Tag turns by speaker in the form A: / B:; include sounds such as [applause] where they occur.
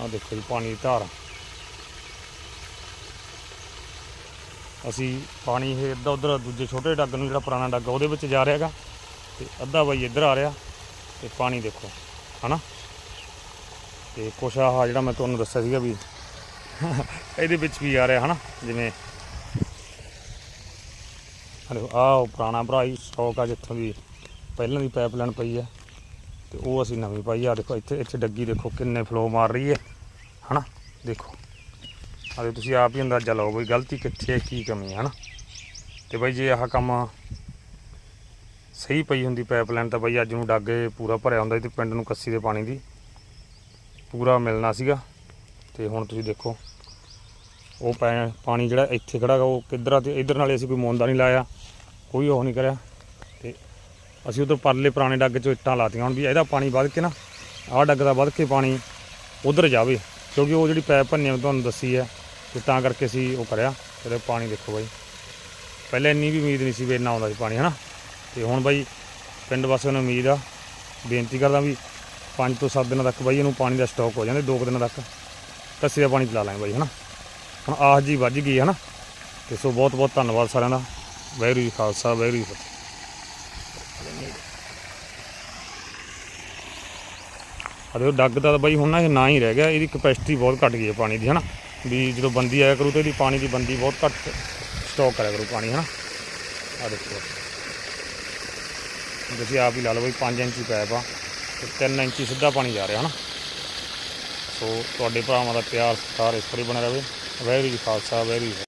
A: ਆ ਦੇਖੋ ਜੀ, ਪਾਣੀ ਦੀ ਧਾਰ। ਅਸੀਂ ਪਾਣੀ ਇਹ ਇੱਧਰ ਉੱਧਰ, ਦੂਜੇ ਛੋਟੇ ਡੱਗ ਨੂੰ ਜਿਹੜਾ ਪੁਰਾਣਾ ਡੱਗ ਉਹਦੇ ਵਿੱਚ ਜਾ ਰਿਹਾ ਹੈਗਾ। ਤੇ ਅੱਧਾ ਬਾਈ ਇੱਧਰ ਆ ਰਿਹਾ। ਤੇ ਪਾਣੀ ਦੇਖੋ, ਹਨਾ? ਤੇ ਕੁਛ ਆਹ ਜਿਹੜਾ ਮੈਂ ਤੁਹਾਨੂੰ ਦੱਸਿਆ ਸੀਗਾ ਵੀ [laughs] ਇਹਦੇ ਵਿੱਚ ਵੀ ਆ ਰਿਹਾ, ਹਨਾ? ਜਿਵੇਂ ਹਲੋ ਆਹ ਪੁਰਾਣਾ ਭਰਾ ਹੀ ਸਟਾਕ ਆ ਜਿੱਥੋਂ ਦੀ ਪਹਿਲਾਂ ਦੀ ਪਾਈਪਲਾਈਨ ਪਈ ਹੈ ਤੇ ਉਹ ਅਸੀਂ ਨਵੀਂ ਪਾਈ ਆ, ਦੇਖੋ ਇੱਥੇ ਇੱਥੇ ਡੱਗੀ ਦੇਖੋ ਕਿੰਨੇ ਫਲੋ ਮਾਰ ਰਹੀ ਹੈ, ਹਨਾ? ਦੇਖੋ। ਆਦੇ ਤੁਸੀਂ ਆਪ ਹੀ ਅੰਦਾਜ਼ਾ ਲਾਓ ਬਈ ਗਲਤੀ ਕਿੱਥੇ ਹੈ, ਕੀ ਕਮੀ ਹੈ, ਹਨਾ? ਤੇ ਬਈ ਜੇ ਆਹ ਕੰਮ ਸਹੀ ਪਈ ਹੁੰਦੀ ਪਾਈਪਲਾਈਨ ਤਾਂ ਬਈ ਅੱਜ ਨੂੰ ਡਾਗੇ ਪੂਰਾ ਭਰਿਆ ਹੁੰਦਾ ਤੇ ਪਿੰਡ ਨੂੰ ਕੱਸੀ ਦੇ ਪਾਣੀ ਦੀ ਪੂਰਾ ਮਿਲਣਾ ਸੀਗਾ। ਤੇ ਹੁਣ ਤੁਸੀਂ ਦੇਖੋ, ਉਹ ਪੈ- ਪਾਣੀ ਜਿਹੜਾ ਇੱਥੇ ਖੜਾ ਗਾ, ਉਹ ਕਿੱਧਰ ਆ ਤੇ ਇਧਰ ਨਾਲੇ ਅਸੀਂ ਕੋਈ ਮੋਂਦਾ ਨਹੀਂ ਲਾਇਆ, ਕੋਈ ਉਹ ਨਹੀਂ ਕਰਿਆ। ਅਸੀਂ ਉਧਰ ਪਰਲੇ ਪੁਰਾਣੇ ਡੱਗ 'ਚੋਂ ਇੱਟਾਂ ਲਾਤੀਆਂ ਹੁਣ ਵੀ ਇਹਦਾ ਪਾਣੀ ਵੱਧ ਕੇ ਨਾ, ਆਹ ਡੱਗ ਦਾ ਵੱਧ ਕੇ ਪਾਣੀ ਉਧਰ ਜਾਵੇ, ਕਿਉਂਕਿ ਉਹ ਜਿਹੜੀ ਪੈਪ ਭੰਨੇ ਮੈਂ ਤੁਹਾਨੂੰ ਦੱਸੀ ਹੈ, ਤੇ ਤਾਂ ਕਰਕੇ ਅਸੀਂ ਉਹ ਕਰਿਆ ਇਹਦੇ ਪਾਣੀ ਦੇਖੋ ਬਾਈ। ਪਹਿਲਾਂ ਇੰਨੀ ਵੀ ਉਮੀਦ ਨਹੀਂ ਸੀ ਵੀ ਇੰਨਾ ਆਉਂਦਾ ਸੀ ਪਾਣੀ, ਹਨਾ? ਤੇ ਹੁਣ ਬਾਈ ਪਿੰਡ ਵਾਸੀਆਂ ਨੂੰ ਉਮੀਦ ਆ, ਬੇਨਤੀ ਕਰਦਾ ਵੀ 5 ਤੋਂ 7 ਦਿਨਾਂ ਤੱਕ ਬਾਈ ਇਹਨੂੰ ਪਾਣੀ ਦਾ ਸਟਾਕ ਹੋ ਜਾਂਦੇ 2 ਦਿਨਾਂ ਤੱਕ ਕੱਸੀ ਦਾ ਪਾਣੀ ਚਲਾ ਲਾਂਗੇ ਬਾਈ, ਹਨਾ? ਹੁਣ ਆਹ ਜੀ ਵੱਜ ਗਈ, ਹਨਾ? ਤੇ ਸੋ ਬਹੁਤ ਬਹੁਤ ਧੰਨਵਾਦ ਸਾਰਿਆਂ ਦਾ। ਵਾਹਿਗੁਰੂ ਜੀ ਖਾਲਸਾ, ਵਾਹਿਗੁਰੂ ਜੀ ਕੀ ਫਤਿਹ ਅਦੇ ਡੱਗ ਦਾ ਤਾਂ ਬਾਈ ਹੁਣ ਨਾ ਇਹ ਨਾ ਹੀ ਰਹਿ ਗਿਆ, ਇਹਦੀ ਕਪੈਸਿਟੀ ਬਹੁਤ ਘਟ ਗਈ ਹੈ ਪਾਣੀ ਦੀ, ਹਨਾ? ਵੀ ਜਦੋਂ ਬੰਦੀ ਆਇਆ ਕਰੂ ਤੇ ਇਹਦੀ ਪਾਣੀ ਦੀ ਬੰਦੀ ਬਹੁਤ ਘੱਟ ਸਟਾਕ ਕਰਿਆ ਕਰੂ ਪਾਣੀ, ਹਨਾ? ਆ ਦੇਖੋ। ਤੁਸੀਂ ਆਪ ਹੀ ਲਾ ਲਓ ਬਈ 5 ਇੰਚੀ ਪੈਪ ਆ ਤੇ 3 ਇੰਚੀ ਸਿੱਧਾ ਪਾਣੀ ਜਾ ਰਿਹਾ, ਹਨਾ? ਸੋ ਤੁਹਾਡੇ ਭਰਾਵਾਂ ਦਾ ਪਿਆਰ, ਸਤਿਕਾਰ ਇਸ ਤਰ੍ਹਾਂ ਹੀ ਬਣਿਆ ਰਹੇ ਵੈਰੀ ਖਾਲਸਾ ਵੈਰੀ